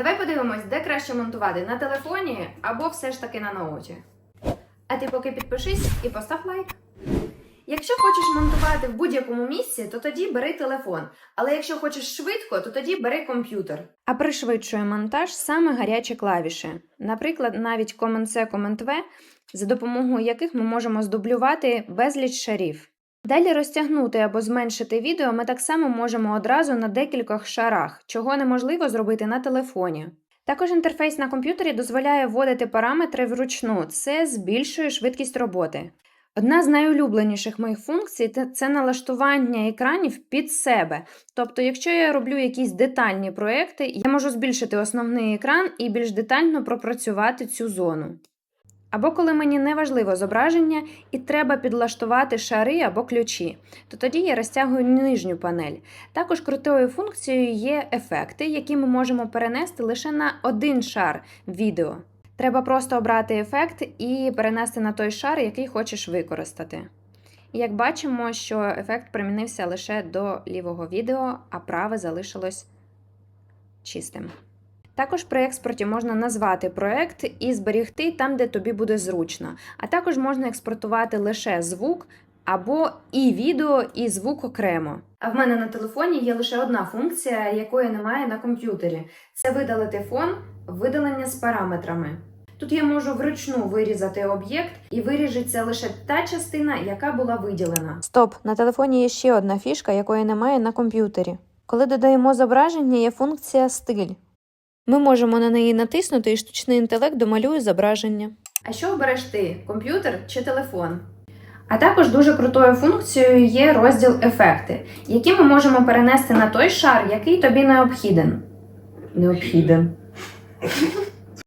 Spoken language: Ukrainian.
Давай подивимось, де краще монтувати на телефоні або все ж таки на ноуті. А ти поки підпишись і постав лайк. Якщо хочеш монтувати в будь-якому місці, то тоді бери телефон. Але якщо хочеш швидко, то тоді бери комп'ютер. А пришвидшує монтаж саме гарячі клавіші. Наприклад, навіть Command-C, Command-V, за допомогою яких ми можемо здублювати безліч шарів. Далі розтягнути або зменшити відео ми так само можемо одразу на декількох шарах, чого неможливо зробити на телефоні. Також інтерфейс на комп'ютері дозволяє вводити параметри вручну, це збільшує швидкість роботи. Одна з найулюбленіших моїх функцій це- налаштування екранів під себе. Тобто, якщо я роблю якісь детальні проекти, я можу збільшити основний екран і більш детально пропрацювати цю зону. Або коли мені не важливо зображення і треба підлаштувати шари або ключі, то тоді я розтягую нижню панель. Також крутою функцією є ефекти, які ми можемо перенести лише на один шар відео. Треба просто обрати ефект і перенести на той шар, який хочеш використати. Як бачимо, що ефект примінився лише до лівого відео, а праве залишилось чистим. Також при експорті можна назвати проект і зберігти там, де тобі буде зручно. А також можна експортувати лише звук або і відео, і звук окремо. А в мене на телефоні є лише одна функція, якої немає на комп'ютері: це видалити фон, видалення з параметрами. Тут я можу вручну вирізати об'єкт і виріжеться лише та частина, яка була виділена. Стоп, на телефоні є ще одна фішка, якої немає на комп'ютері. Коли додаємо зображення, є функція стиль. Ми можемо на неї натиснути, і штучний інтелект домалює зображення. А що обереш ти комп'ютер чи телефон? А також дуже крутою функцією є розділ ефекти, які ми можемо перенести на той шар, який тобі необхіден. Необхіден.